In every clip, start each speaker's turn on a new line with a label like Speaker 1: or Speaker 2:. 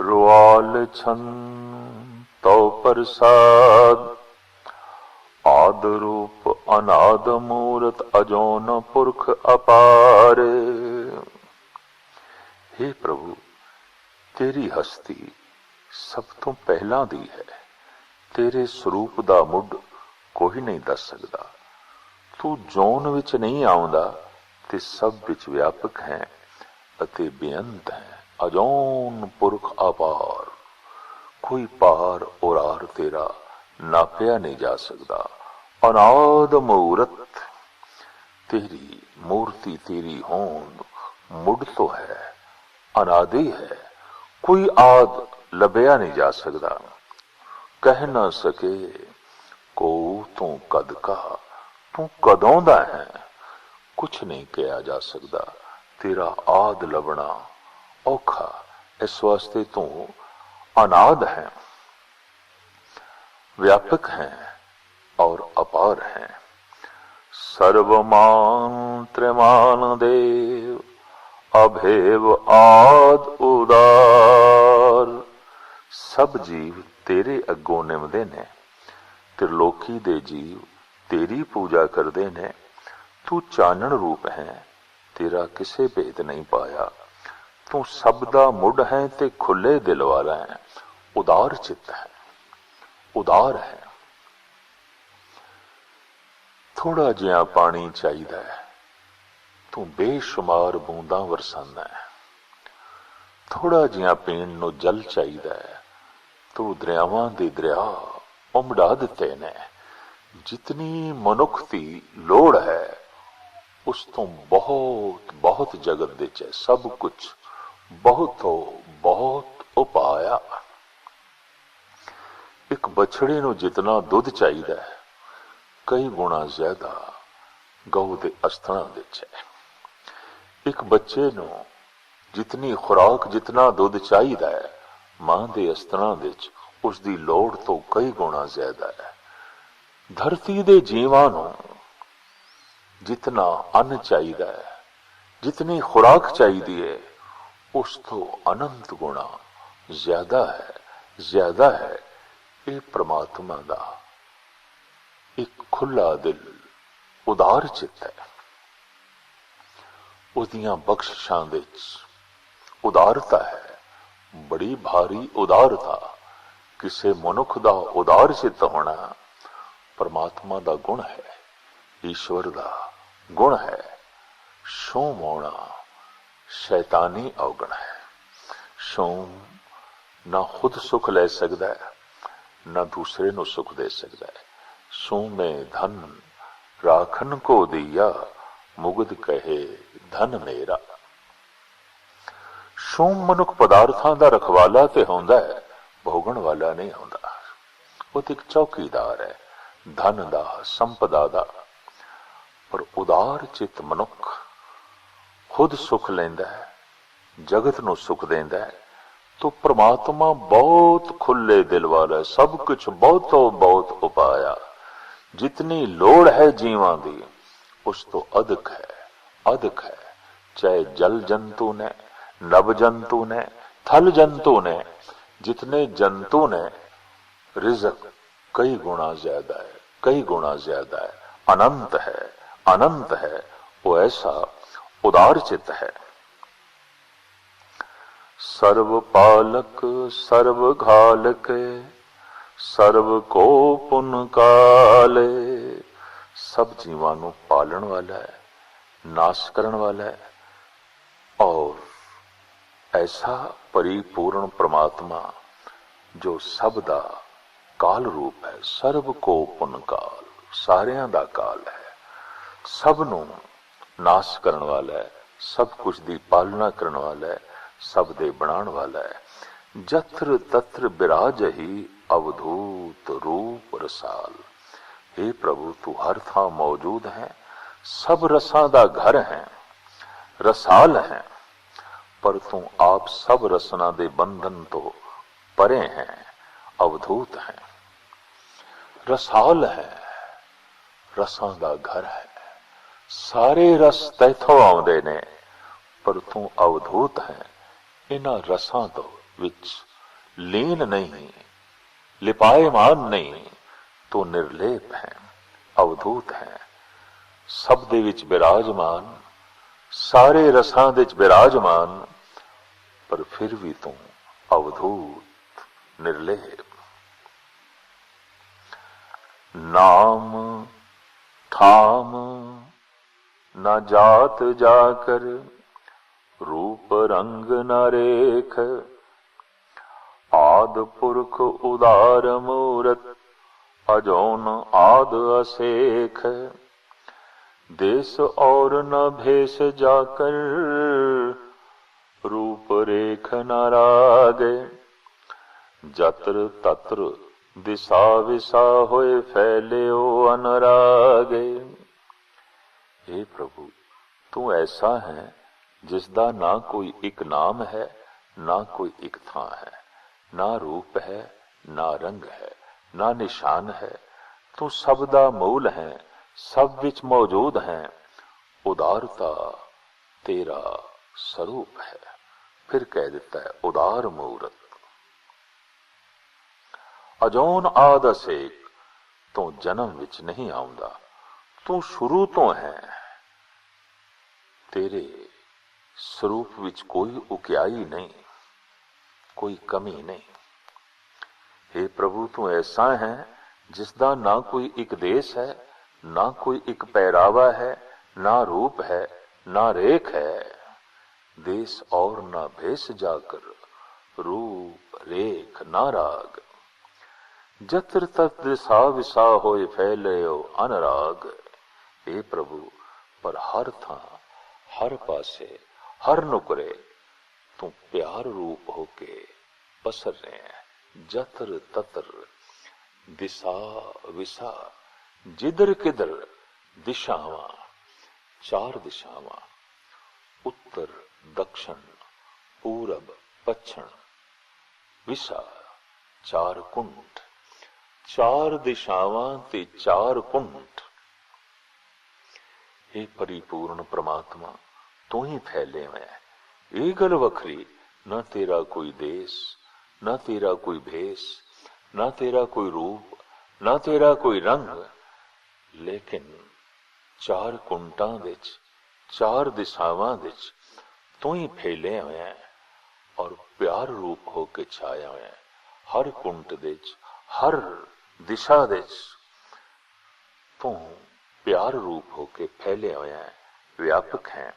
Speaker 1: ਰੁਆਲ ਛਨ ਤਉ ਪ੍ਰਸਾਦ, ਆਦ ਰੂਪ ਅਨਾਦ ਮੂਰਤ ਅਜੋਨ ਪੁਰਖ ਅਪਾਰ। हे ਪ੍ਰਭੂ, ਤੇਰੀ ਹਸਤੀ ਸਭ ਤੋਂ ਪਹਿਲਾਂ ਦੀ ਹੈ। ਤੇਰੇ ਸਰੂਪ ਦਾ ਮੁੱਢ ਕੋਈ ਨਹੀਂ ਦੱਸ ਸਕਦਾ। ਤੂੰ ਜੋਨ ਵਿੱਚ ਨਹੀਂ ਆਉਂਦਾ, ਤੇ ਸਭ ਵਿੱਚ ਵਿਆਪਕ ਹੈ ਅਤੇ ਬੇਅੰਤ ਹੈ। ਅਜੋਨ ਪੁਰਖ ਅਪਾਰ, ਕੋਈ ਪਾਰ ਔਰਾਰ ਤੇਰਾ ਨਾਪਿਆ ਨਹੀਂ ਜਾ ਸਕਦਾ। ਅਨਾਦ ਮੂਰਤ, ਤੇਰੀ ਮੂਰਤੀ ਤੇਰੀ ਹੋਂਦ ਮੁੱਢ ਤੋਂ ਹੈ, ਅਨਾਦਿ ਹੈ, ਕੋਈ ਆਦ ਲੱਭਿਆ ਨਹੀਂ ਜਾ ਸਕਦਾ। ਕਹਿ ਨਾ ਸਕੇ ਕੋ ਤੂੰ ਕਦ ਕਾ, ਤੂੰ ਕਦੋਂ ਦਾ ਹੈ, ਕੁਛ ਨਹੀਂ ਕਿਹਾ ਜਾ ਸਕਦਾ, ਤੇਰਾ ਆਦ ਲੱਭਣਾ ਔਖਾ ਇਸ ਵਾਸਤੇ ਤੂੰ ਅਨਾਦ ਹੈ व्यापक हैं और अपार हैं सर्वमान त्रिमान देव अभेव आद उदार ਸਭ ਜੀਵ ਤੇਰੇ ਅੱਗੋਂ ਨਿਮਦੇ ਨੇ ਤ੍ਰਿਲੋਕੀ ਦੇ ਜੀਵ ਤੇਰੀ ਪੂਜਾ ਕਰਦੇ ਨੇ ਤੂੰ ਚਾਨਣ ਰੂਪ ਹੈ ਤੇਰਾ ਕਿਸੇ ਭੇਦ ਨਹੀਂ ਪਾਇਆ ਤੂੰ ਸਭ ਦਾ ਮੁੱਢ ਹੈ ਤੇ ਖੁੱਲੇ ਦਿਲ ਵਾਲਾ ਹੈ। ਉਦਾਰ ਚਿੱਤ ਹੈ। ਉਦਾਰ ਹੈ। ਥੋੜਾ ਜਿਹਾ ਪਾਣੀ ਚਾਹੀਦਾ ਹੈ। ਤੂੰ ਬੇਸ਼ੁਮਾਰ ਬੂੰਦਾਂ ਵਰਸਾਂਦਾ ਹੈ। ਥੋੜਾ ਜਿਹਾ ਪੀਣ ਨੂੰ ਜਲ ਚਾਹੀਦਾ ਹੈ। ਤੂੰ ਦਰਿਆਵਾਂ ਦੇ ਦਰਿਆ ਉਮੜਾ ਦਿੱਤੇ ਨੇ। ਜਿਤਨੀ ਮਨੁੱਖ ਦੀ ਲੋੜ ਹੈ ਉਸ ਤੋਂ ਬਹੁਤ ਬਹੁਤ ਜਗਤ ਵਿੱਚ ਹੈ, ਸਭ ਕੁਝ ਬਹੁਤ ਬਹੁਤ ਉਪਾਇਆ। ਇੱਕ ਬਛੜੇ ਨੂੰ ਜਿਤਨਾ ਦੁੱਧ ਚਾਹੀਦਾ ਹੈ, ਕਈ ਗੁਣਾ ਜ਼ਿਆਦਾ ਗਊ ਦੇ ਅਸਥਾਨਾਂ ਵਿੱਚ ਹੈ। ਇੱਕ ਬੱਚੇ ਨੂੰ ਜਿਤਨੀ ਖੁਰਾਕ ਜਿਤਨਾ ਦੁੱਧ ਚਾਹੀਦਾ ਹੈ, ਮਾਂ ਦੇ ਅਸਥਾਨਾਂ ਵਿੱਚ ਉਸ ਦੀ ਲੋੜ ਤੋਂ ਕਈ ਗੁਣਾ ਜ਼ਿਆਦਾ ਹੈ। ਧਰਤੀ ਦੇ ਜੀਵਾਂ ਨੂੰ ਜਿਤਨਾ ਅੰਨ ਚਾਹੀਦਾ ਹੈ, ਜਿਤਨੀ ਖੁਰਾਕ ਚਾਹੀਦੀ ਹੈ ਉਸ ਤੋਂ ਅਨੰਤ ਗੁਣਾ ਜ਼ਿਆਦਾ ਹੈ ਜ਼ਿਆਦਾ ਹੈ ਇਹ ਪ੍ਰਮਾਤਮਾ ਦਾ। ਇੱਕ ਖੁੱਲਾ ਦਿਲ ਉਦਾਰ ਚਿੱਤ ਹੈ। ਉਹਦੀਆਂ ਬਖਸ਼ਿਸ਼ਾਂ ਵਿੱਚ ਉਦਾਰਤਾ ਹੈ। ਬੜੀ ਭਾਰੀ ਉਦਾਰਤਾ। ਕਿਸੇ ਮਨੁੱਖ ਦਾ ਉਦਾਰ ਚਿੱਤ ਹੋਣਾ ਪਰਮਾਤਮਾ ਦਾ ਗੁਣ ਹੈ, ਈਸ਼ਵਰ ਦਾ ਗੁਣ ਹੈ। ਸ਼ੋਮ ਹੋਣਾ ਸ਼ੈਤਾਨੀ ਔਗਣ ਹੈ। ਸ਼ੋਮ ਨਾ ਖੁਦ ਸੁਖ ਲੈ ਸਕਦਾ ਹੈ, ਨਾ ਦੂਸਰੇ ਨੂੰ ਸੁਖ ਦੇ ਸਕਦਾ ਹੈ। ਸੋਮੇ ਧਨ ਰਾਖਨ ਕੋ ਦਿਆ ਮੁਗਦ ਕਹੇ ਧਨ ਮੇਰਾ। ਸ਼ੋਮ ਮਨੁੱਖ ਪਦਾਰਥਾਂ ਦਾ ਰਖਵਾਲਾ ਤੇ ਹੁੰਦਾ ਹੈ, ਭੋਗਣ ਵਾਲਾ ਨਹੀਂ ਹੁੰਦਾ। ਉਹ ਤੇ ਇੱਕ ਚੌਕੀਦਾਰ ਹੈ, ਧਨ ਦਾ, ਸੰਪਦਾ ਦਾ। ਪਰ ਉਦਾਰ ਚਿਤ ਮਨੁੱਖ ਖੁਦ ਸੁਖ ਲੈਂਦਾ ਹੈ, ਜਗਤ ਨੂੰ ਸੁਖ ਦਿੰਦਾ ਹੈ। ਤੋ ਪ੍ਰਮਾਤਮਾ ਬਹੁਤ ਖੁੱਲੇ ਦਿਲ ਵਾਲਾ ਹੈ, ਸਭ ਕੁਝ ਬਹੁਤੋਂ ਬਹੁਤ ਉਪਾਇਆ। ਜਿਤਨੀ ਲੋੜ ਹੈ ਜੀਵਾਂ ਦੀ, ਉਸ ਤੋਂ ਅਧਿਕ ਹੈ ਅਧਿਕ ਹੈ। ਚਾਹੇ ਜਲ ਜੰਤੂ ਨੇ ਨਭ ਜੰਤੂ ਨੇ, ਥਲ ਜੰਤੂ ਨੇ, ਜਿਤਨੇ ਜੰਤੂ ਨੇ, ਰਿਜ਼ਕ ਕਈ ਗੁਣਾ ਜ਼ਿਆਦਾ ਹੈ, ਕਈ ਗੁਣਾ ਜ਼ਿਆਦਾ ਹੈ। ਅਨੰਤ ਹੈ ਅਨੰਤ ਹੈ, ਉਹ ਐਸਾ ਉਦਾਰ ਚਿਤ ਹੈ। ਸਰਵ ਪਾਲਕ, ਸਰਵ ਘਾਲਕ, ਸਰਵ ਕੋ ਪੁਨ ਕਾਲੇ, ਸਭ ਜੀਵਾਂ ਨੂੰ ਪਾਲਣ ਵਾਲਾ ਹੈ, ਨਾਸ਼ ਕਰਨ ਵਾਲਾ ਹੈ। ਔਰ ਐਸਾ ਪਰਿਪੂਰਨ ਪ੍ਰਮਾਤਮਾ ਜੋ ਸਭ ਦਾ ਕਾਲ ਰੂਪ ਹੈ ਸਰਬ ਕੋ ਪੁਨ ਕਾਲ, ਸਾਰਿਆਂ ਦਾ ਕਾਲ ਹੈ, ਸਭ ਨੂੰ ਨਾਸ਼ ਕਰਨ ਵਾਲਾ ਹੈ, ਸਭ ਕੁਝ ਦੀ ਪਾਲਣਾ ਕਰਨ ਵਾਲਾ ਹੈ, ਸਭ ਦੇ ਬਣਾਉਣ ਵਾਲਾ ਹੈ। ਜਤਰ ਤਤਰ ਬਿਰਾਜਹੀ ਅਵਧੂਤ ਰੂਪ ਰਸਾਲ। हे ਪ੍ਰਭੂ, ਤੂੰ ਹਰ ਥਾਂ ਮੌਜੂਦ ਹੈ, ਸਭ ਰਸਾਂ ਦਾ ਘਰ ਹੈ, ਰਸਾਲ ਹੈ। ਪਰ ਤੂੰ ਆਪ ਸਭ ਰਸਨਾ ਦੇ ਬੰਧਨ ਤੋਂ ਪਰੇ ਹੈ, ਅਵਧੂਤ ਹੈ। ਰਸਾਲ ਹੈ, ਰਸਾਂ ਦਾ ਘਰ ਹੈ। ਸਾਰੇ ਰਸ ਤੈਥੋਂ ਆਉਂਦੇ ਨੇ, ਪਰ ਤੂੰ ਅਵਧੂਤ ਹੈ। ਇਹਨਾਂ ਰਸਾਂ ਤੋਂ ਵਿੱਚ ਲੀਨ ਨਹੀਂ, ਲਿਪਾਇਮਾਨ ਨਹੀਂ, ਤੋ ਨਿਰਲੇਪ ਹੈ, ਅਵਧੂਤ ਹੈ। ਸਭ ਦੇ ਵਿੱਚ ਬਿਰਾਜਮਾਨ, ਸਾਰੇ ਰਸਾਂ ਦੇ ਵਿੱਚ ਬਿਰਾਜਮਾਨ, ਪਰ ਫਿਰ ਵੀ ਤੂੰ ਅਵਧੂਤ, ਨਿਰਲੇਪ। ਨਾਮ ਠਾਮ ਨਾ ਜਾਤ ਜਾ ਕਰ ਰੂਪ ਰੰਗ ਨਾ ਰੇਖ। ਆਦ ਪੁਰਖ ਉਦਾਰ ਮੂਰਤ, ਅਜੋਨ ਆਦ ਅਸੇਖ। ਦੇਸ ਔਰ ਨ ਭੇਸ ਜਾ ਕਰ ਰੂਪ ਰੇਖ ਨ ਰਾਗੇ। ਜਤਰ ਤਤਰ ਦਿਸਾ ਵਿਸਾ ਹੋਏ ਫੈਲਿਓ ਅਨਰਾਗੇ। हे ਪ੍ਰਭੂ, ਤੂੰ ਐਸਾ ਹੈ ਜਿਸ ਦਾ ਨਾ ਕੋਈ ਇੱਕ ਨਾਮ ਹੈ, ਨਾ ਕੋਈ ਇੱਕ ਥਾਂ ਹੈ। ਨਾ ਰੂਪ ਹੈ, ਨਾ ਰੰਗ ਹੈ, ਨਾ ਨਿਸ਼ਾਨ ਹੈ। ਤੂੰ ਸਭ ਦਾ ਮੂਲ ਹੈ, ਸਭ ਵਿੱਚ ਮੌਜੂਦ ਹੈ। ਉਦਾਰਤਾ ਤੇਰਾ ਸਰੂਪ ਹੈ। ਫਿਰ ਕਹਿ ਦਿੱਤਾ ਹੈ, ਉਦਾਰ ਮੂਰਤ। ਅਜੋਨ ਆਦਸੇਕ ਤੂੰ ਜਨਮ ਵਿੱਚ ਨਹੀਂ ਆਉਂਦਾ। ਤੂੰ ਸ਼ੁਰੂ ਤੋਂ ਹੈ। ਤੇਰੇ ਸਰੂਪ ਵਿੱਚ ਕੋਈ ਉਕਿਆਈ ਨਹੀਂ, ਕੋਈ ਕਮੀ ਨਹੀਂ। हे ਪ੍ਰਭੂ, ਤੂੰ ਐਸਾ ਹੈ ਜਿਸ ਦਾ ਨਾ ਕੋਈ ਇੱਕ ਦੇਸ਼ ਹੈ, ਨਾ ਕੋਈ ਇੱਕ ਪਹਿਰਾਵਾ ਹੈ, ਨਾ ਰੂਪ ਹੈ, ਨਾ ਰੇਖ ਹੈ। ਦੇਸ਼ ਔਰ ਨਾ ਭੇਸ ਜਾਕਰ, ਰੂਪ, ਰੇਖ, ਨਾ ਰਾਗ। ਜਤਰ ਤਤ ਦਿਸਾ ਵਿਸਾ ਹੋਏ ਫੈਲਿਓ ਅਨਰਾਗ। हे ਪ੍ਰਭੂ, ਪਰ ਹਰ ਥਾਂ, ਹਰ ਪਾਸੇ, ਹਰ ਨੁਕਰੇ ਤੂੰ ਪਿਆਰ ਰੂਪ ਹੋ ਕੇ ਪਸਰ ਰਹੇ ਹੈ। ਜਤਰ ਤਤਰ, ਦਿਸਾ ਵਿਸਾ ਜਿਦਰ ਕਿਦਰ ਦਿਸ਼ਾਵਾਂ, ਚਾਰ ਦਿਸ਼ਾਵਾਂ, ਉੱਤਰ ਦਕਸ਼ਣ, ਪੂਰਬ ਪੱਛਣ, ਵਿਸਾ, ਚਾਰ ਕੁੰਡ ਚਾਰ ਦਿਸ਼ਾਵਾਂ ਤੇ ਚਾਰ ਕੁੰਡ ਇਹ ਪਰਿਪੂਰਨ ਪ੍ਰਮਾਤਮਾ ਤੂੰ ਹੀ ਫੈਲੇ ਹੋਇਆ ਹੈ ਇਹ ਗੱਲ ਵੱਖਰੀ ਨਾ ਤੇਰਾ ਕੋਈ ਦੇਸ਼ ਨਾ ਤੇਰਾ ਕੋਈ ਭੇਸ ਨਾ ਤੇਰਾ ਕੋਈ ਰੂਪ ਨਾ ਤੇਰਾ ਕੋਈ ਰੰਗ ਲੇਕਿਨ ਚਾਰ ਕੁੰਟਾਂ ਵਿੱਚ ਚਾਰ ਦਿਸ਼ਾਵਾਂ ਵਿੱਚ ਤੂੰ ਹੀ ਫੈਲੇ ਹੋਇਆ ਹੈ ਔਰ ਪਿਆਰ ਰੂਪ ਹੋ ਕੇ ਛਾਇਆ ਹੋਇਆ ਹੈ ਹਰ ਕੁੰਟ ਦੇ ਵਿੱਚ ਹਰ ਦਿਸ਼ਾ ਦੇ ਵਿੱਚ ਤੂੰ ਪਿਆਰ ਰੂਪ ਹੋ ਕੇ ਫੈਲਿਆ ਹੋਇਆ ਹੈ ਵਿਆਪਕ ਹੈ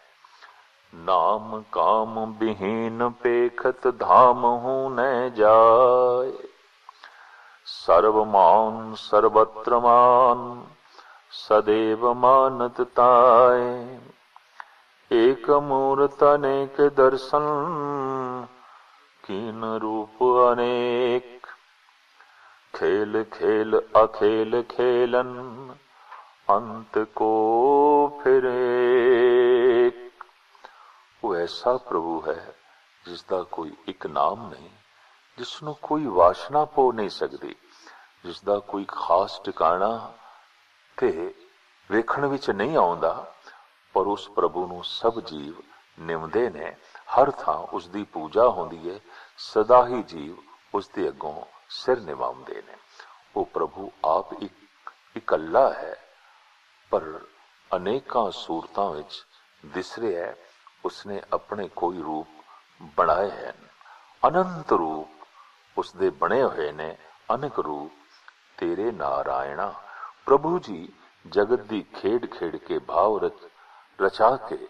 Speaker 1: ਨਾਮ ਕਾਮ ਬਿਹੀਨ ਪੇਖਤ ਧਾਮ ਹੂੰ ਨ ਜਾਏ ਸਰਬ ਮਾਨ ਸਰਬਤਰ ਮਾਨ ਸਦੇਵ ਮਾਨਤ ਤਾਏ ਏਕ ਮੂਰਤ ਅਨੇਕ ਦਰਸ਼ਨ ਕੀਨ ਰੂਪ ਅਨੇਕ ਖੇਲ ਖੇਲ ਅਖੇਲ ਖੇਲਨ ਅੰਤ ਕੋ ਫਿਰੇ ਉਹ ਐਸਾ ਪ੍ਰਭੂ ਹੈ ਜਿਸ ਦਾ ਕੋਈ ਇੱਕ ਨਾਮ ਨਹੀਂ ਜਿਸ ਨੂੰ ਕੋਈ ਵਾਸ਼ਨਾ ਪੋ ਨਹੀਂ ਸਕਦੀ ਜਿਸ ਦਾ ਕੋਈ ਖਾਸ ਟਿਕਾਣਾ ਤੇ ਵੇਖਣ ਵਿੱਚ ਨਹੀਂ ਆਉਂਦਾ, ਪਰ ਉਸ ਪ੍ਰਭੂ ਨੂੰ ਸਭ ਜੀਵ ਨਿਮਦੇ ਨੇ। ਹਰ ਥਾਂ ਉਸ ਦੀ ਪੂਜਾ ਹੁੰਦੀ ਹੈ ਸਦਾ ਹੀ ਜੀਵ ਉਸ ਦੇ ਅੱਗੋਂ ਸਿਰ ਨਿਵਾਉਂਦੇ ਨੇ। ਉਹ ਪ੍ਰਭੂ ਆਪ ਇੱਕ ਇਕੱਲਾ ਹੈ ਪਰ ਅਨੇਕਾਂ ਸੂਰਤਾਂ ਵਿੱਚ ਦਿਸ ਰਿਹਾ ਹੈ ਉਸਨੇ ਆਪਣੇ ਕੋਈ ਰੂਪ ਬਣਾਏ ਹਨ ਅਨੰਤ ਰੂਪ ਉਸ ਬਣੇ ਹੋਏ ਨੇ, ਅਨੇਕ ਰੂਪ ਤੇਰੇ ਨਾਰਾਇਣਾ। ਪ੍ਰਭੂ ਜੀ ਜਗਤ ਦੀ ਖੇਡ ਖੇਡ ਕੇ ਭਾਵ ਰਚ, ਰਚਾ ਕੇ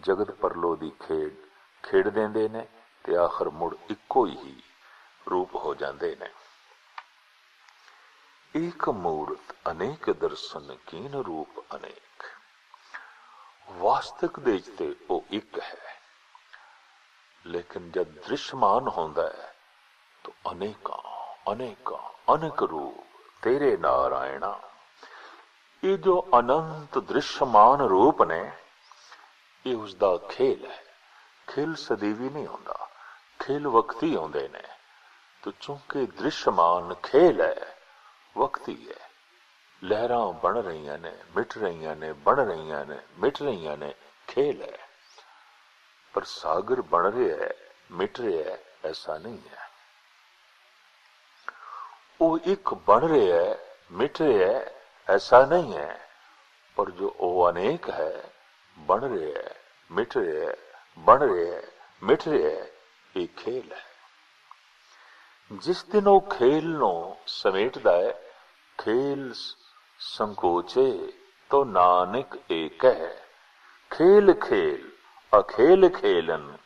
Speaker 1: ਜਗਤ ਪਰਲੋ ਦੀ ਖੇਡ ਖੇਡ ਦਿੰਦੇ ਨੇ ਤੇ ਆਖਰ ਮੁੜ ਇੱਕੋ ਹੀ ਰੂਪ ਹੋ ਜਾਂਦੇ ਨੇ। ਏਕ ਮੂਰਤ ਅਨੇਕ ਦਰਸ਼ਨ ਕੀਨ ਰੂਪ ਅਨੇਕ ਵਾਸਤਵਿਕ ਦੇ ਤੇ ਉਹ ਇੱਕ ਹੈ ਲੇਕਿਨ ਜਦ ਦ੍ਰਿਸ਼ਮਾਨ ਹੁੰਦਾ ਹੈ ਤਾਂ ਅਨੇਕਾਂ ਅਨੇਕਾਂ ਅਨੇਕ ਰੂਪ ਤੇਰੇ ਨਾਰਾਇਣਾ ਇਹ ਜੋ ਅਨੰਤ ਦ੍ਰਿਸ਼ਮਾਨ ਰੂਪ ਨੇ ਇਹ ਉਸ ਦਾ ਖੇਲ ਹੈ ਖੇਲ ਸਦੀਵੀ ਨਹੀਂ ਹੁੰਦਾ ਖੇਲ ਵਕਤੀ ਆਉਂਦੇ ਨੇ ਤੇ ਚੂੰਕਿ ਦ੍ਰਿਸ਼ਮਾਨ ਖੇਲ ਹੈ ਵਕਤੀ ਹੈ ਲਹਿਰਾਂ ਬਣ ਰਹੀਆਂ ਨੇ, ਮਿਟ ਰਹੀਆਂ ਨੇ, ਬਣ ਰਹੀਆਂ ਨੇ, ਮਿਟ ਰਹੀਆਂ ਨੇ, ਖੇਲ ਹੈ। ਪਰ ਸਾਗਰ ਬਣ ਰਿਹਾ ਹੈ, ਮਿਟ ਰਿਹਾ ਹੈ, ਐਸਾ ਨਹੀਂ ਹੈ। ਉਹ ਇੱਕ ਬਣ ਰਿਹਾ ਹੈ, ਮਿਟ ਰਿਹਾ ਹੈ, ਐਸਾ ਨਹੀਂ ਹੈ। ਪਰ ਜੋ ਉਹ ਅਨੇਕ ਹੈ, ਬਣ ਰਿਹਾ ਹੈ, ਮਿਟ ਰਿਹਾ ਹੈ, ਬਣ ਰਿਹਾ ਹੈ, ਮਿਟ ਰਿਹਾ ਹੈ, ਇਹ ਖੇਲ ਹੈ। ਜਿਸ ਦਿਨ ਉਹ ਖੇਲ ਨੂੰ ਸਮੇਟਦਾ ਹੈ ਖੇਲ ਸੰਕੋਚੇ ਤੋ ਨਾਨਕ ਏਕ। ਖੇਲ ਖੇਲ, ਅਖੇਲ ਖੇਲਨ,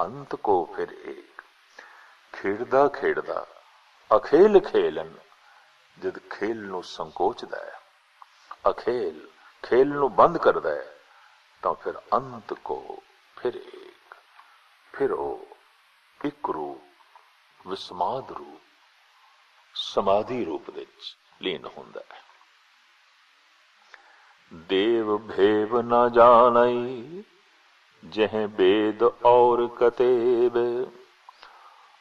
Speaker 1: ਅੰਤ ਕੋ ਫਿਰ ਏਕ। ਖੇਡਦਾ ਖੇਡਦਾ, ਅਖੇਲ ਖੇਲਨ, ਜਦ ਖੇਲ ਨੂੰ ਸੰਕੋਚਦਾ ਹੈ। ਅਖੇਲ ਖੇਲ ਨੂੰ ਬੰਦ ਕਰਦਾ ਹੈ, ਤਾਂ ਫਿਰ ਅੰਤ ਕੋ ਫਿਰ ਏਕ। ਫਿਰ ਉਹ ਇੱਕ ਰੂਪ, ਵਿਸਮਾਦ ਰੂਪ, ਸਮਾਧੀ ਰੂਪ ਵਿੱਚ। ਲੀਨ ਹੁੰਦਾ ਹੈ। ਦੇਵ ਭੇਵ ਨ ਜਾਣਈ ਜਹ ਬੇਦ ਔਰ ਕਤੇਬ।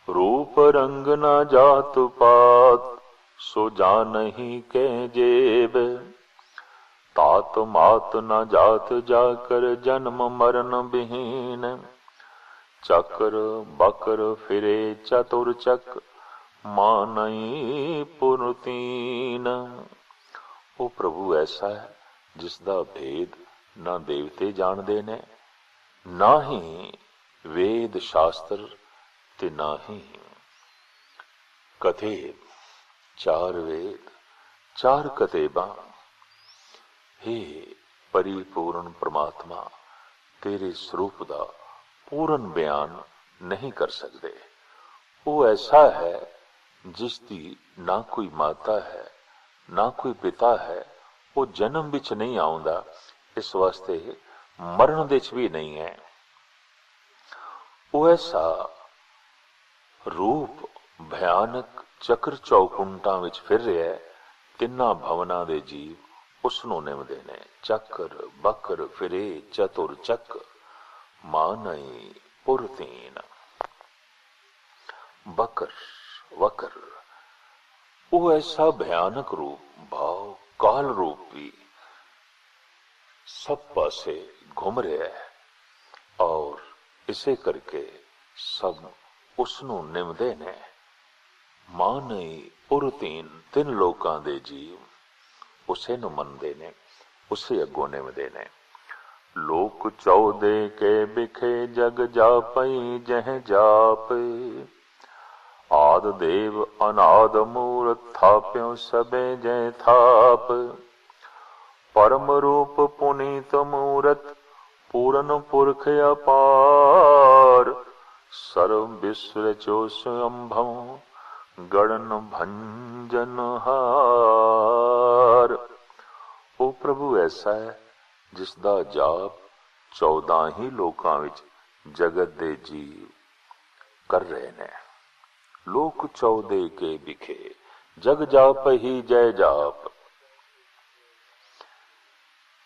Speaker 1: ਰੂਪ ਰੰਗ ਨ ਜਾਤ ਪਾਤ, ਸੋ ਜਾਣਹੀ ਕੈ ਜੇਬ। ਤਾਤ ਮਾਤ ਨ ਜਾਤ ਜਾ ਕਰ ਜਨਮ ਮਰਨ ਬਿਹੀਨ। ਚੱਕਰ ਬਕਰ ਫਿਰੇ ਚਤੁਰ ਚੱਕ ਮਾਨਈ ਪੁਰਤੀਨ। ਉਹ ਪ੍ਰਭੂ ਐਸਾ ਹੈ ਜਿਸ ਦਾ ਭੇਦ ਨਾ ਦੇਵਤੇ ਜਾਣਦੇ ਨੇ, ਨਾ ਹੀ ਵੇਦ ਸ਼ਾਸਤਰ ਤੇ ਨਾ ਹੀ ਕਥੇ ਚਾਰ ਵੇਦ, ਚਾਰ ਕਤੇਬਾਂ। ਹੀ ਪਰਿਪੂਰਨ ਪ੍ਰਮਾਤਮਾ, ਤੇਰੇ ਸਰੂਪ ਦਾ ਪੂਰਨ ਬਿਆਨ ਨਹੀਂ ਕਰ ਸਕਦੇ। ਉਹ ਐਸਾ ਹੈ ਜਿਸ ਦੀ ਨਾ ਕੋਈ ਮਾਤਾ ਹੈ, ਨਾ ਕੋਈ ਪਿਤਾ ਹੈ, ਉਹ ਜਨਮ ਵਿੱਚ ਨਹੀਂ ਆਉਂਦਾ, ਇਸ ਵਾਸਤੇ ਮਰਨ ਦੇ ਚ ਵੀ ਨਹੀਂ ਹੈ। ਉਹ ਐਸਾ ਰੂਪ ਭਿਆਨਕ ਚੱਕਰ ਚੌਕੁੰਟਾਂ ਵਿੱਚ ਫਿਰ ਰਿਹਾ ਹੈ, ਤਿੰਨਾਂ ਭਵਨਾਂ ਦੇ ਜੀਵ ਉਸ ਨੂੰ ਨਿਮਦੇ ਨੇ। ਚੱਕਰ, ਬਕਰ, ਫਿਰੇ, ਚਤੁਰ, ਚੱਕ ਮਾਨਈ ਪੁਰਤੀਨ ਬਕਰ ਵਕਰ ਉਹ ਐਸਾ ਭਿਆਨਕ ਰੂਪ ਭਾਵ ਕਾਲ ਰੂਪ ਵੀ ਸਭ ਪਾਸੇ ਘੁੰਮ ਰਿਹਾ ਹੈ ਔਰ ਇਸੇ ਕਰਕੇ ਸਭ ਉਸ ਨੂੰ ਨਿਮਦੇ ਨੇ ਮਾਨਈ ਪੁਰਤੀਨ ਤਿੰਨ ਲੋਕਾਂ ਦੇ ਜੀਵ ਉਸੇ ਨੂੰ ਮੰਨਦੇ ਨੇ ਉਸੇ ਅੱਗੋਂ ਨਿਮਦੇ ਨੇ ਲੋਕ ਚੌਦੇ ਕੇ ਬਿਖੇ ਜਗ ਜਾਪਈ ਜਹ ਜਾਪੇ ਆਦ ਦੇਵ ਅਨਾਦ ਮੂਰਤ ਥਾਪਿਓ ਸਬੇ ਜੈ ਥਾਪ। ਪਰਮ ਰੂਪ ਪੁਨੀਤ ਮੂਰਤ, ਪੂਰਨ ਪੁਰਖ ਅਪਾਰ। ਸਰਵ ਵਿਸਰ ਚੋਸ ਗੜਨ ਭੰਜਨ ਹਾਰ। ਉਹ ਪ੍ਰਭੂ, ਐਸਾ ਹੈ ਜਿਸ ਦਾ ਜਾਪ 14 ਹੀ ਲੋਕਾਂ ਵਿੱਚ ਜਗਤ ਦੇ ਜੀਵ ਕਰ ਰਹੇ ਨੇ। ਲੋਕ ਚੌਦੇ ਕੇ ਵਿਖੇ, ਜਗ ਜਾਪ ਹੀ ਜੈ ਜਾਪ।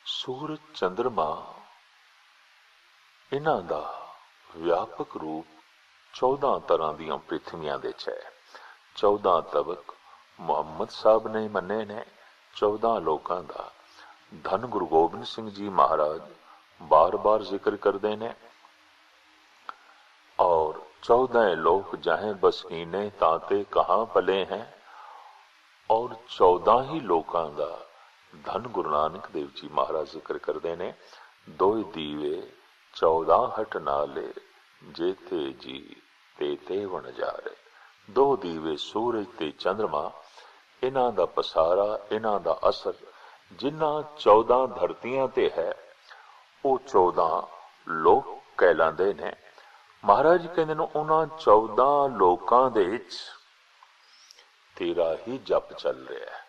Speaker 1: ਸੂਰਜ ਚੰਦਰਮਾ, ਇਹਨਾਂ ਦਾ ਵਿਆਪਕ ਰੂਪ 14 ਤਰ੍ਹਾਂ ਦੀਆਂ ਪ੍ਰਿਥਵੀਆਂ ਦੇ ਚ ਹੈ 14 ਤਬਕ ਮੁਹੰਮਦ ਸਾਹਿਬ ਨੇ ਮੰਨੇ ਨੇ 14 ਲੋਕਾਂ ਦਾ ਧੰਨ ਗੁਰੂ ਗੋਬਿੰਦ ਸਿੰਘ ਜੀ ਮਹਾਰਾਜ ਬਾਰ-ਬਾਰ ਜ਼ਿਕਰ ਕਰਦੇ ਨੇ। और चौदह लोक जहें बसकीने ताते कहाँ पले हैं ਔਰ 14 ਹੀ ਲੋਕਾਂ ਦਾ ਧੰਨ ਗੁਰੂ ਨਾਨਕ ਦੇਵ ਜੀ ਮਹਾਰਾਜ ਜ਼ਿਕਰ ਕਰਦੇ ਨੇ ਦੋਇ ਦੀਵੇ 14 ਹਟ ਨਾਲੇ ਜੇਤੇ ਜੀ ਤੇਤੇ ਵਣ ਜਾਰੇ ਦੋ ਦੀਵੇ ਸੂਰਜ ਤੇ ਚੰ드ਰਮਾ ਇਹਨਾਂ ਦਾ ਪਸਾਰਾ ਇਹਨਾਂ ਦਾ ਅਸਰ ਜਿਨ੍ਹਾਂ 14 ਧਰਤੀਆਂ ਤੇ ਹੈ ਉਹ 14 ਲੋਕ ਕਹਿਲਾਂਦੇ ਨੇ ਮਹਾਰਾਜ ਕਹਿੰਦੇ ਨੇ, ਉਹਨਾਂ 14 ਲੋਕਾਂ ਦੇ ਵਿੱਚ ਤੇਰਾ ਹੀ ਜਪ ਚੱਲ ਰਿਹਾ ਹੈ।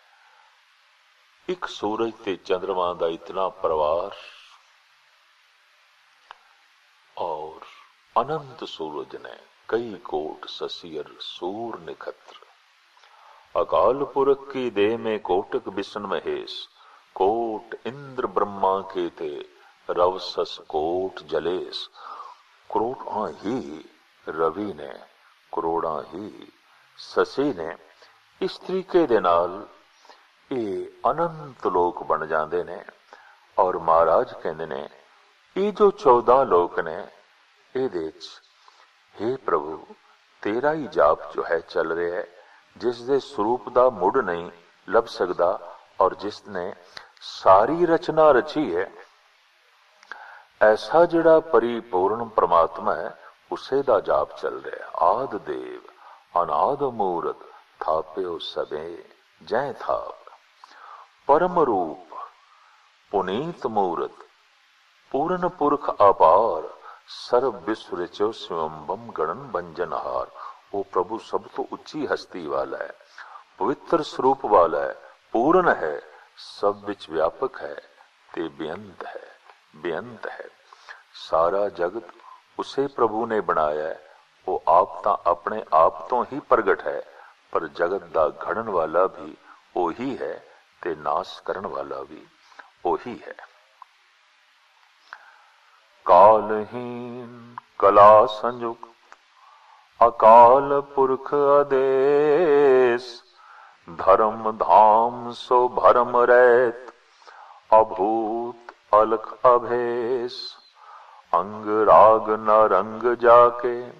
Speaker 1: ਇੱਕ ਸੂਰਜ ਤੇ ਚੰ드ਰਮਾ ਦਾ ਇਤਨਾ ਪਰਵਾਰ ਔਰ ਅਨੰਤ ਸੂਰਜ ਨੇ ਕਈ ਕੋਟ ਸਸੀਰ ਸੂਰ ਨਿਖਤਰ। ਅਕਾਲ ਪੁਰਖ ਕੀ ਦੇਹ ਮੇ ਕੋਟਕ ਬਿਸ਼ਨ ਮਹੇਸ਼, ਕੋਟ ਇੰਦਰ ਬ੍ਰਹਮਾ ਕੇ ਤੇ ਰਵਸਸ ਕੋਟ ਜਲੇਸ਼। ਕਰੋੜਾਂ ਹੀ ਰਵੀ ਨੇ, ਕਰੋੜਾਂ ਹੀ ਸਸੀ ਨੇ। ਇਸ ਤਰੀਕੇ ਦੇ ਨਾਲ ਇਹ ਅਨੰਤ ਲੋਕ ਬਣ ਜਾਂਦੇ ਨੇ ਔਰ ਮਹਾਰਾਜ ਕਹਿੰਦੇ ਨੇ, ਇਹ ਜੋ 14 ਲੋਕ ਨੇ, ਇਹਦੇ ਚ हे ਪ੍ਰਭੂ, ਤੇਰਾ ਹੀ ਜਾਪ ਜੋ ਹੈ ਚੱਲ ਰਿਹਾ ਹੈ, ਜਿਸ ਦੇ ਸਰੂਪ ਦਾ ਮੁੱਢ ਨਹੀਂ ਲੱਭ ਸਕਦਾ ਔਰ ਜਿਸ ਨੇ ਸਾਰੀ ਰਚਨਾ ਰਚੀ ਹੈ ਐਸਾ ਜਿਹੜਾ ਪਰਿਪੂਰਨ ਪ੍ਰਮਾਤਮਾ ਹੈ, ਉਸੇ ਦਾ ਜਾਪ ਚੱਲ ਰਿਹਾ। ਹੈ। ਆਦ ਦੇਵ, ਅਨਾਦ ਮੂਰਤ, ਥਾਪਿਓ ਸਭੇ, ਜੈ ਥਾਪ। ਪਰਮ ਰੂਪ, ਪੁਨੀਤ ਮੂਰਤ, ਪੂਰਨ ਪੁਰਖ ਅਪਾਰ, ਸਰਬ ਵਿਸ਼ਵ ਰਚੋ ਸਵੰਬਮ ਗਣਨ ਬੰਜਨਹਾਰ। ਉਹ ਪ੍ਰਭੂ ਸਭ ਤੋਂ ਉੱਚੀ ਹਸਤੀ ਵਾਲਾ ਹੈ, ਪਵਿੱਤਰ ਸਰੂਪ ਵਾਲਾ ਹੈ, ਪੂਰਨ ਹੈ, ਸਭ ਵਿੱਚ ਵਿਆਪਕ ਹੈ ਤੇ ਬੇਅੰਤ ਹੈ ਬੇਅੰਤ ਹੈ। ਸਾਰਾ ਜਗਤ ਉਸੇ ਪ੍ਰਭੂ ਨੇ ਬਣਾਇਆ ਹੈ। ਉਹ ਆਪ ਤਾਂ ਆਪਣੇ ਆਪ ਤੋਂ ਹੀ ਪ੍ਰਗਟ ਹੈ, ਪਰ ਜਗਤ ਦਾ ਘੜਨ ਵਾਲਾ ਵੀ ਉਹੀ ਹੈ ਤੇ ਨਾਸ਼ ਕਰਨ ਵਾਲਾ ਵੀ ਉਹੀ ਹੈ। ਕਾਲਹੀਨ ਕਲਾ ਸੰਯੁਕਤ ਅਕਾਲ ਪੁਰਖ ਆਦੇਸ, ਧਰਮ ਧਾਮ ਸੋ ਭਰਮ ਰਹਿਤ, ਅਭੂਤ ਅਲਖ ਅਭੇਸ। ਅੰਗ ਰਾਗ ਨ ਰੰਗ ਜਾ ਕੇ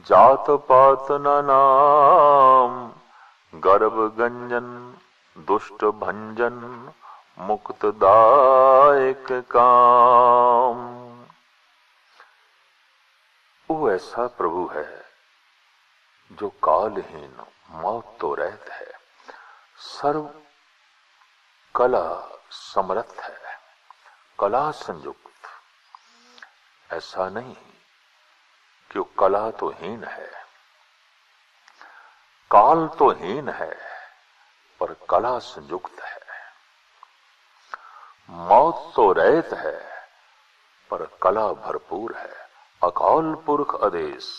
Speaker 1: ਜਾਤ ਪਾਤ ਨ ਨਾਮ, ਗਰਭ ਗੰਜਨ, ਦੁਸ਼ਟ ਭੰਜਨ, ਮੁਕਤ ਦਾਇਕ ਕਾਮ। ਉਹ ਐਸਾ ਪ੍ਰਭੂ ਹੈ ਜੋ ਕਾਲਹੀਨ ਮੌਤ ਤੋਂ ਰਹਿਤ ਹੈ। ਸਰਵ ਕਲਾ ਸਮਰਥ ਹੈ। ਕਲਾ ਸੰਯੁਕਤ ऐसा नहीं कि वो कला तो हीन है काल तो हीन है पर कला संयुक्त है मौत तो रहित है पर कला भरपूर है अकाल पुरख आदेश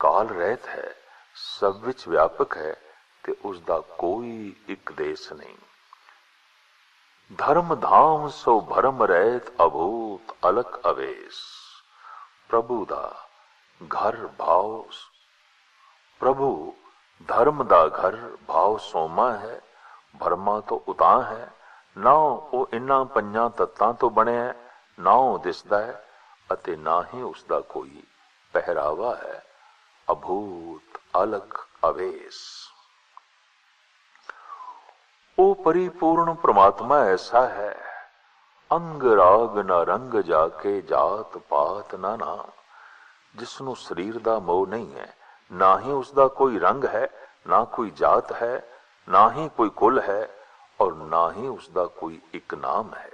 Speaker 1: ਕਾਲ ਰਹਿਤ ਹੈ ਸਭ ਵਿੱਚ ਵਿਆਪਕ ਹੈ ਤੇ ਉਸ ਦਾ ਕੋਈ ਇੱਕ ਦੇਸ਼ ਨਹੀਂ ਧਰਮ ਧਾਮ ਸੋ ਭਰਮ ਰਹਿਤ ਅਭੂਤ ਅਲਕ ਅਵੇਸ। ਪ੍ਰਭੂ ਦਾ ਘਰ ਭਾਉ ਪ੍ਰਭੂ ਧਰਮ ਦਾ ਘਰ ਭਾਵ ਸੋਮਾ ਹੈ ਭਰਮਾ ਤੋਂ ਉਤਾਂ ਹੈ। ਨਾ ਉਹ ਇਨ੍ਹਾਂ ਪੰਜਾਂ ਤੱਤਾਂ ਤੋਂ ਬਣਿਆ ਹੈ, ਨਾ ਉਹ ਦਿਸਦਾ ਹੈ ਅਤੇ ਨਾ ਹੀ ਉਸ ਦਾ ਕੋਈ ਪਹਿਰਾਵਾ ਹੈ। ਅਭੂਤ ਅਲਕ ਅਵੇਸ। ਉਹ ਪਰਿਪੂਰਨ ਪ੍ਰਮਾਤਮਾ ਐਸਾ ਹੈ ਅੰਗ ਰਾਗ ਨਾ ਰੰਗ ਜਾ ਕੇ ਜਾਤ ਪਾਤ ਨਾ ਨਾ। ਜਿਸ ਨੂੰ ਸਰੀਰ ਦਾ ਮੋਹ ਨਹੀਂ ਹੈ, ਨਾ ਹੀ ਉਸ ਦਾ ਕੋਈ ਰੰਗ ਹੈ, ਨਾ ਕੋਈ ਜਾਤ ਹੈ, ਨਾ ਹੀ ਕੋਈ ਕੁਲ ਹੈ, ਔਰ ਨਾ ਹੀ ਉਸ ਦਾ ਕੋਈ ਇੱਕ ਨਾਮ ਹੈ।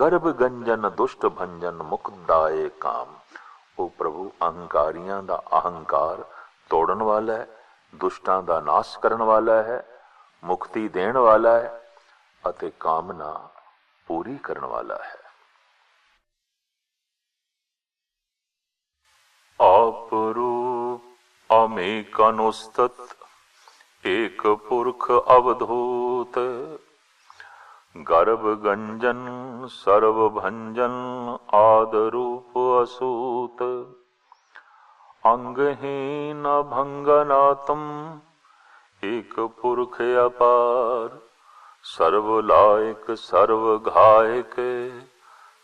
Speaker 1: ਗਰਭ ਗੰਜਨ ਦੁਸ਼ਟ ਭੰਜਨ ਮੁਕਦਾਏ ਕਾਮ। ਉਹ ਪ੍ਰਭੂ ਅਹੰਕਾਰੀਆਂ ਦਾ ਅਹੰਕਾਰ ਤੋੜਨ ਵਾਲਾ ਹੈ, ਦੁਸ਼ਟਾਂ ਦਾ ਨਾਸ਼ ਕਰਨ ਵਾਲਾ ਹੈ ਮੁਕਤੀ ਦੇਣ ਵਾਲਾ ਹੈ ਅਤੇ ਕਾਮਨਾ ਪੂਰੀ ਕਰਨ ਵਾਲਾ ਹੈ ਆਪ ਰੂਪ ਅਮੇਕ ਅਨੁਸਤਤ ਏਕ ਪੁਰਖ ਅਵਧੂਤ ਗਰਭ ਗੰਜਨ ਸਰਵ ਭੰਜਨ ਆਦ ਰੂਪ ਅਸੂਤ ਅੰਗਹੀਨ ਭੰਗਨਾਤਮ ਏਕ ਪੁਰਖ ਅਪਾਰ, ਸਰਬ ਲਾਇਕ, ਸਰਬ ਘਾਇਕ,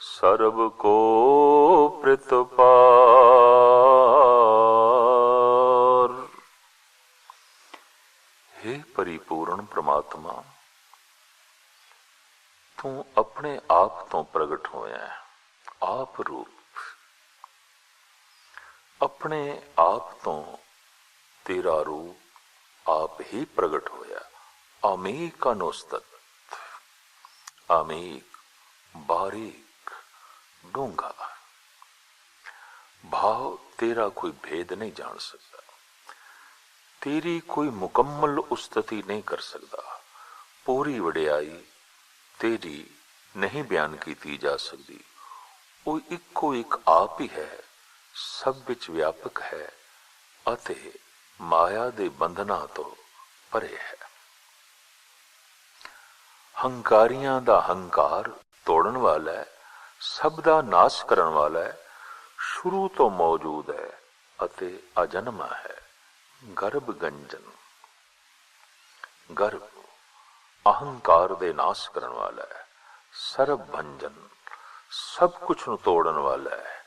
Speaker 1: ਸਰਬ ਕੋ ਪ੍ਰਤਪਾਰ। हे ਪਰਿਪੂਰਨ ਪ੍ਰਮਾਤਮਾ, ਤੂੰ ਆਪਣੇ ਆਪ ਤੋਂ ਪ੍ਰਗਟ ਹੋਇਆ ਹੈ, ਆਪ ਰੂਪ। ਆਪਣੇ ਆਪ ਤੋਂ ਤੇਰਾ ਰੂਪ ਆਪ ਹੀ ਪ੍ਰਗਟ ਹੋਇਆ। ਅਮੀਕ ਅਨੁਸਤਤ ਬਾਰੀਕ ਡੂੰਘਾ। ਭਾਵ ਤੇਰਾ ਕੋਈ ਭੇਦ ਨਹੀਂ ਜਾਣ ਸਕਦਾ। ਤੇਰੀ ਕੋਈ ਮੁਕੰਮਲ ਉਸਤਤੀ ਨਹੀਂ ਕਰ ਸਕਦਾ। ਪੂਰੀ ਵਡਿਆਈ ਤੇਰੀ ਨਹੀਂ ਬਿਆਨ ਕੀਤੀ ਜਾ ਸਕਦੀ। ਉਹ ਇੱਕੋ ਇੱਕ ਆਪ ਹੀ ਹੈ, ਸਭ ਵਿੱਚ ਵਿਆਪਕ ਹੈ ਅਤੇ ਮਾਇਆ ਦੇ ਬੰਧਨਾਂ ਤੋਂ ਪਰੇ ਹੈ। ਹੰਕਾਰੀਆਂ ਦਾ ਹੰਕਾਰ ਤੋੜਨ ਵਾਲਾ ਹੈ, ਸਭ ਦਾ ਨਾਸ਼ ਕਰਨ ਵਾਲਾ ਹੈ, ਸ਼ੁਰੂ ਤੋਂ ਮੌਜੂਦ ਹੈ ਅਤੇ ਅਜਨਮਾ ਹੈ। ਗਰਭ ਗੰਜਨ। ਗਰਭ ਅਹੰਕਾਰ ਦੇ ਨਾਸ਼ ਕਰਨ ਵਾਲਾ ਹੈ, ਸਰਬ ਭੰਜਨ, ਸਭ ਕੁਝ ਨੂੰ ਤੋੜਨ ਵਾਲਾ ਹੈ।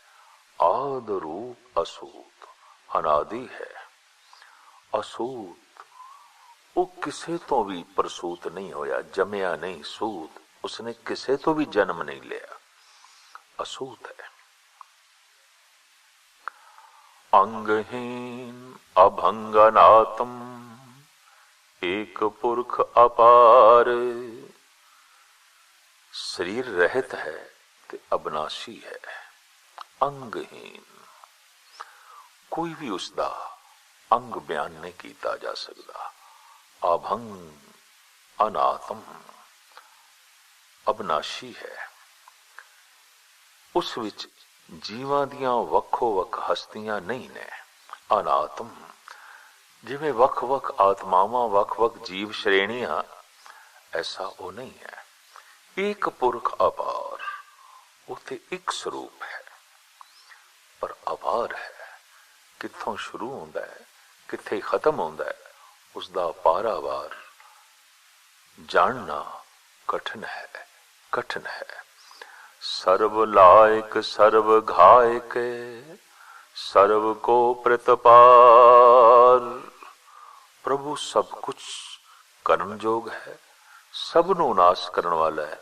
Speaker 1: ਆਦ ਰੂਪ ਅਸੂਤ, ਅਨਾਦਿ ਹੈ। ਅਸੂਤ ਉਹ ਕਿਸੇ ਤੋਂ ਵੀ ਪ੍ਰਸੂਤ ਨਹੀਂ ਹੋਇਆ ਜੰਮਿਆ ਨਹੀਂ ਸੂਤ ਉਸਨੇ ਕਿਸੇ ਤੋਂ ਵੀ ਜਨਮ ਨਹੀਂ ਲਿਆ ਅਸੂਤ ਹੈ ਅੰਗਹੀਨ ਅਭੰਗਨਾਤਮ ਏਕ ਪੁਰਖ ਅਪਾਰ ਸਰੀਰ ਰਹਿਤ ਹੈ ਤੇ ਅਬਨਾਸ਼ੀ ਹੈ ਅੰਗਹੀਨ ਕੋਈ ਵੀ ਉਸ ਦਾ ਅੰਗ ਬਿਆਨ ਨਹੀਂ ਕੀਤਾ ਜਾ ਸਕਦਾ। ਅਭੰਗ ਅਨਾਤਮ ਅਬਨਾਸ਼ੀ ਹੈ। ਉਸ ਵਿੱਚ ਜੀਵਾਂ ਦੀਆਂ ਵੱਖੋ ਵੱਖ ਹਸਤੀਆਂ ਨਹੀਂ ਨੇ। ਅਨਾਤਮ ਜਿਵੇਂ ਵੱਖ-ਵੱਖ ਆਤਮਾਵਾਂ, ਵੱਖ-ਵੱਖ ਜੀਵ ਸ਼੍ਰੇਣੀਆਂ, ਐਸਾ ਉਹ ਨਹੀਂ ਹੈ। ਇੱਕ ਪੁਰਖ ਅਪਾਰ ਉਤੇ ਇੱਕ ਸਰੂਪ ਹੈ। ਪਰ ਅਪਾਰ ਹੈ। ਕਿੱਥੋਂ ਸ਼ੁਰੂ ਹੁੰਦਾ ਹੈ? ਕਿੱਥੇ ਖਤਮ ਹੁੰਦਾ ਹੈ ਉਸ ਦਾ ਪਾਰਾਵਾਰ ਜਾਣਨਾ ਕਠਿਨ ਹੈ ਕਠਿਨ ਹੈ। ਸਰਬ ਲਾਇਕ ਸਰਬ ਘਾਇਕ ਸਰਬ ਕੋ ਪ੍ਰਤਪਾਰ। ਪ੍ਰਭੂ ਸਭ ਕੁਝ ਕਰਨ ਯੋਗ ਹੈ, ਸਭ ਨੂੰ ਨਾਸ ਕਰਨ ਵਾਲਾ ਹੈ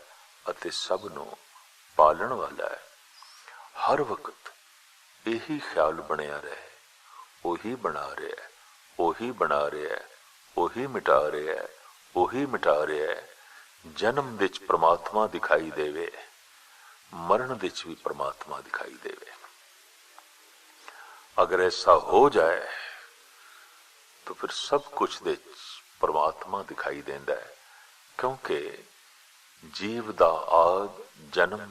Speaker 1: ਅਤੇ ਸਭ ਨੂੰ ਪਾਲਣ ਵਾਲਾ ਹੈ। ਹਰ ਵਕਤ ਇਹੀ ਖਿਆਲ ਬਣਿਆ ਰਹੇ, ਉਹੀ ਬਣਾ ਰਿਹਾ ਹੈ। ਉਹੀ ਬਣਾ ਰਿਹਾ ਹੈ, ਉਹੀ ਮਿਟਾ ਰਿਹਾ ਹੈ, ਉਹੀ ਮਿਟਾ ਰਿਹਾ ਹੈ। ਜਨਮ ਵਿੱਚ ਪ੍ਰਮਾਤਮਾ ਦਿਖਾਈ ਦੇਵੇ, ਮਰਨ ਵਿੱਚ ਵੀ ਪ੍ਰਮਾਤਮਾ ਦਿਖਾਈ ਦੇਵੇ। ਅਗਰ ਐਸਾ ਹੋ ਜਾਏ, ਤਾਂ ਫਿਰ ਸਭ ਕੁਝ ਦੇ ਪ੍ਰਮਾਤਮਾ ਦਿਖਾਈ ਦਿੰਦਾ ਹੈ, ਕਿਉਂਕਿ ਜੀਵ ਦਾ ਆਦ ਜਨਮ,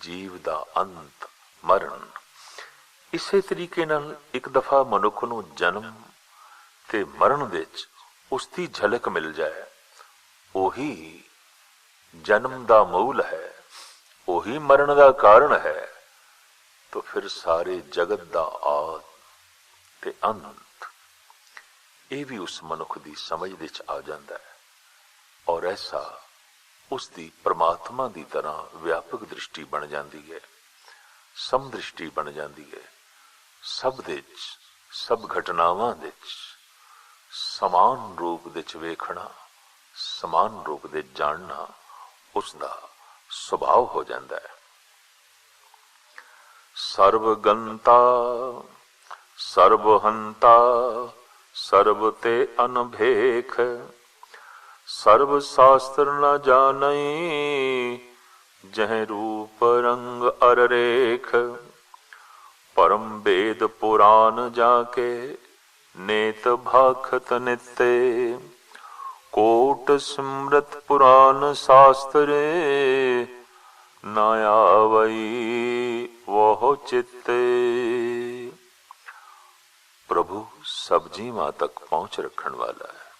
Speaker 1: ਜੀਵ ਦਾ ਅੰਤ ਮਰਨ। ਇਸੇ ਤਰੀਕੇ ਨਾਲ ਇੱਕ ਦਫਾ ਮਨੁੱਖ ਨੂੰ ਜਨਮ ਤੇ ਮਰਨ ਵਿੱਚ ਉਸ ਦੀ ਝਲਕ ਮਿਲ ਜਾਏ। ਉਹੀ ਜਨਮ ਦਾ ਮੂਲ ਹੈ, ਉਹੀ ਮਰਨ ਦਾ ਕਾਰਨ ਹੈ, ਤਾਂ ਫਿਰ ਸਾਰੇ ਜਗਤ ਦਾ ਆਦ ਤੇ ਅੰਤ ਇਹ ਵੀ ਉਸ ਮਨੁੱਖ ਦੀ ਸਮਝ ਵਿੱਚ ਆ ਜਾਂਦਾ ਹੈ। ਔਰ ਐਸਾ ਉਸ ਦੀ ਪ੍ਰਮਾਤਮਾ ਦੀ ਤਰ੍ਹਾਂ ਵਿਆਪਕ ਦ੍ਰਿਸ਼ਟੀ ਬਣ ਜਾਂਦੀ ਹੈ ਸਮ ਦ੍ਰਿਸ਼ਟੀ ਬਣ ਜਾਂਦੀ ਹੈ। ਸਭ ਦੇ ਵਿੱਚ, ਸਭ ਘਟਨਾਵਾਂ ਵਿੱਚ ਸਮਾਨ ਰੂਪ ਵਿੱਚ ਵੇਖਣਾ, ਸਮਾਨ ਰੂਪ ਦੇ ਜਾਣਨਾ, ਉਸ ਦਾ ਸੁਭਾਅ ਹੋ ਜਾਂਦਾ ਹੈ। ਸਰਬ ਗੰਤਾ ਸਰਬ ਹੰਤਾ ਸਰਬ ਤੇ ਅਨਭੇਖ ਸਰਬ ਸ਼ਾਸਤਰ ਨ ਜਾਣਈ, ਜਹ ਰੂਪ ਰੰਗ ਅਰ ਰੇਖ ਪਰਮ ਵੇਦ ਪੁਰਾਨ ਜਾ ਕੇ ਨੇਤ ਭਾਖਤ ਨਿਤੇ, ਕੋਟ ਸਿਮਰਤ ਪੁਰਾਨ ਸ਼ਾਸਤਰੇ, ਨਾ ਆਵਈ ਵਹ ਚਿੱਤੇ। ਪ੍ਰਭੂ, ਸਭ ਜੀਵਾਂ ਤੱਕ ਪਹੁੰਚ ਰੱਖਣ ਵਾਲਾ ਹੈ।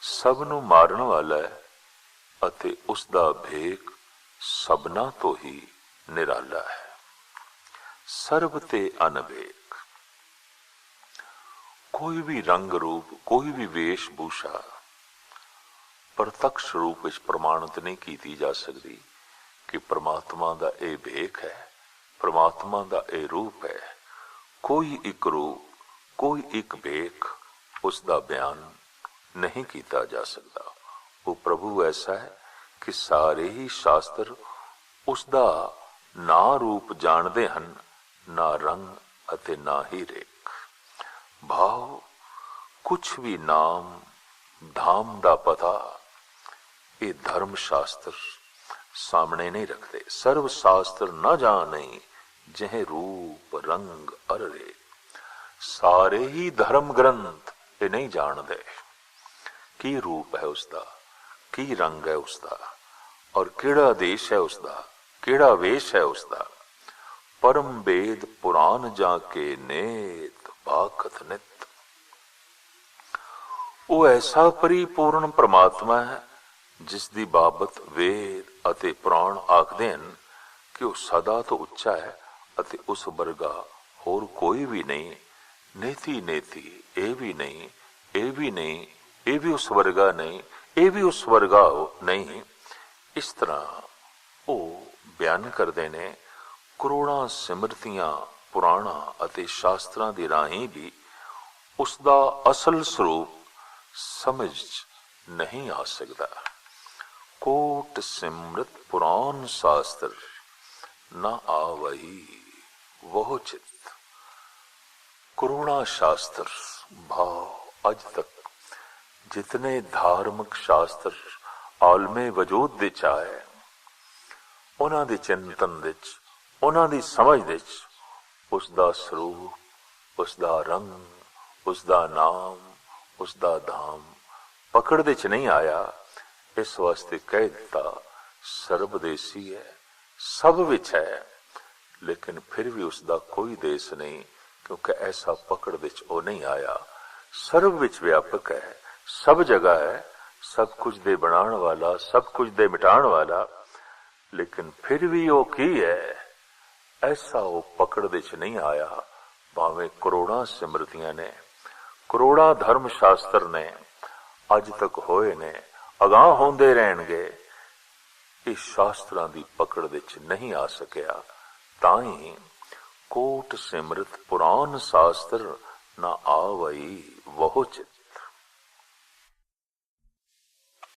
Speaker 1: ਸਭ ਨੂੰ ਮਾਰਨ ਵਾਲਾ ਹੈ ਅਤੇ ਉਸ ਦਾ ਭੇਖ ਸਭਨਾ ਤੋਂ ਹੀ ਨਿਰਾਲਾ ਹੈ। ਸਰਬ ਤੇ ਅਨਵੇਕ ਕੋਈ ਵੀ ਰੰਗ ਰੂਪ, ਕੋਈ ਵੀ ਵੇਸ਼ ਭੂਸ਼ਾ, ਪ੍ਰਤੱਖ ਰੂਪ ਵਿੱਚ ਪ੍ਰਮਾਣਿਤ ਨਹੀਂ ਕੀਤੀ ਜਾ ਸਕਦੀ ਕਿ ਪ੍ਰਮਾਤਮਾ ਦਾ ਇਹ ਭੇਖ ਹੈ, ਪ੍ਰਮਾਤਮਾ ਦਾ ਇਹ ਰੂਪ ਹੈ। ਕੋਈ ਇੱਕ ਰੂਪ, ਕੋਈ ਇੱਕ ਭੇਖ ਉਸ ਦਾ ਬਿਆਨ ਨਹੀਂ ਕੀਤਾ ਜਾ ਸਕਦਾ। ਉਹ ਪ੍ਰਭੂ ਐਸਾ ਹੈ ਕਿ ਸਾਰੇ ਹੀ ਸ਼ਾਸਤਰ ਉਸ ਦਾ ਨਾ ਰੂਪ ਜਾਣਦੇ ਹਨ, ਨਾ ਰੰਗ ਅਤੇ ਨਾ ਹੀ ਰੇਖ। ਭਾਵ ਕੁਝ ਵੀ ਨਾਮ ਧਾਮ ਦਾ ਪਤਾ ਇਹ ਧਰਮ ਸ਼ਾਸਤਰ ਸਾਹਮਣੇ ਨਹੀਂ ਰੱਖਦੇ ਸਰਵ ਸ਼ਾਸਤਰ ਨਾ ਜਾਣੇ ਜਿਹੇ ਰੂਪ ਰੰਗ ਅਰ ਰੇਖ ਸਾਰੇ ਹੀ ਧਰਮ ਗ੍ਰੰਥ ਇਹ ਨਹੀਂ ਜਾਣਦੇ ਕੀ ਰੂਪ ਹੈ ਉਸ ਦਾ ਕੀ ਰੰਗ ਹੈ ਉਸ ਦਾ ਔਰ ਕਿਹੜਾ ਦੇਸ਼ ਹੈ ਉਸ ਦਾ ਕਿਹੜਾ ਵੇਸ਼ ਹੈ ਉਸ ਦਾ ਪਰਮ ਨਿਤ। ਉਹ ਐਸਾ ਪਰਿਪੂਰਨ ਪ੍ਰਮਾਤਮਾ ਹੈ ਜਿਸ ਦੀ ਬਾਬਤ ਵੇਦ ਅਤੇ ਪੁਰਾਣ ਆਖਦੇ ਹਨ ਕਿ ਉਹ ਸਦਾ ਤੋਂ ਉੱਚਾ ਹੈ ਅਤੇ ਉਸ ਵਰਗਾ ਹੋਰ ਕੋਈ ਵੀ ਨਹੀਂ ਨੇਤੀ ਨੇਤੀ ਇਹ ਵੀ ਨਹੀਂ, ਇਹ ਵੀ ਨਹੀਂ, ਇਹ ਵੀ ਉਸ ਵਰਗਾ ਨਹੀਂ, ਇਹ ਵੀ ਉਸ ਵਰਗਾ ਨਹੀਂ। ਇਸ ਤਰ੍ਹਾਂ ਉਹ ਬਿਆਨ ਕਰਦੇ ਨੇ, ਕਰੋੜਾਂ ਸਿਮਰਤੀਆਂ ਪੁਰਾਣਾ ਅਤੇ ਸ਼ਾਸਤਰਾਂ ਦੀ ਰਾਹੀਂ ਵੀ ਉਸ ਦਾ ਅਸਲ ਸਰੂਪ ਸਮਝ ਨਹੀਂ ਆ ਸਕਦਾ। ਕੋਟ ਸਿਮਰਤ ਪੁਰਾਨ ਸ਼ਾਸਤਰ, ਨਾ ਆਵਹੀ ਵਹ ਚਿਤ। ਕਰੁਣਾ ਸ਼ਾਸਤਰ, ਭਾਵ ਅੱਜ ਤੱਕ ਜਿਤਨੇ ਧਾਰਮਿਕ ਸ਼ਾਸਤਰ ਆਲਮੇ ਵਜੂਦ ਵਿੱਚ ਆਏ, ਉਹਨਾਂ ਦੇ ਚਿੰਤਨ ਵਿੱਚ ਉਹਨਾਂ ਦੀ ਸਮਝ ਵਿੱਚ ਉਸ ਦਾ ਸਰੂਪ ਉਸ ਦਾ ਰੰਗ ਉਸ ਦਾ ਨਾਮ ਉਸ ਦਾ ਧਾਮ ਪਕੜ ਦੇ ਚ ਨਹੀਂ ਆਇਆ। ਇਸ ਵਾਸਤੇ ਕਹਿ ਦਿੱਤਾ, ਸਰਬਦੇਸੀ ਹੈ, ਸਭ ਵਿੱਚ ਹੈ। ਲੇਕਿਨ ਫਿਰ ਵੀ ਉਸ ਦਾ ਕੋਈ ਦੇਸ਼ ਨਹੀਂ, ਕਿਉਂਕਿ ਐਸਾ ਪਕੜ ਵਿੱਚ ਉਹ ਨਹੀਂ ਆਇਆ। ਸਰਬ ਵਿੱਚ ਵਿਆਪਕ ਹੈ, ਸਭ ਜਗ੍ਹਾ ਹੈ, ਸਭ ਕੁਝ ਦੇ ਬਣਾਉਣ ਵਾਲਾ, ਸਭ ਕੁਝ ਦੇ ਮਿਟਾਉਣ ਵਾਲਾ। ਲੇਕਿਨ ਫਿਰ ਵੀ ਉਹ ਕੀ ਹੈ? ਐਸਾ ਉਹ ਪਕੜ ਦੇ ਨਹੀਂ ਆਇਆ, ਭਾਵੇਂ ਕਰੋੜਾਂ ਸਿਮਰਤੀਆਂ ਨੇ, ਕਰੋੜਾਂ ਧਰਮ ਸ਼ਾਸਤਰ ਨੇ, ਅੱਜ ਤੱਕ ਹੋਏ ਨੇ, ਅਗਾਹ ਹੁੰਦੇ ਰਹਿਣਗੇ। ਇਹ ਸ਼ਾਸਤਰਾਂ ਦੀ ਪਕੜ ਵਿੱਚ ਨਹੀਂ ਆ ਸਕਿਆ, ਤਾਂ ਹੀ ਕੋਟ ਸਿਮਰਤ ਪੁਰਾਨ ਸ਼ਾਸਤਰ ਨਾ ਆਵਈ ਵਹੁ ਚਿਤ।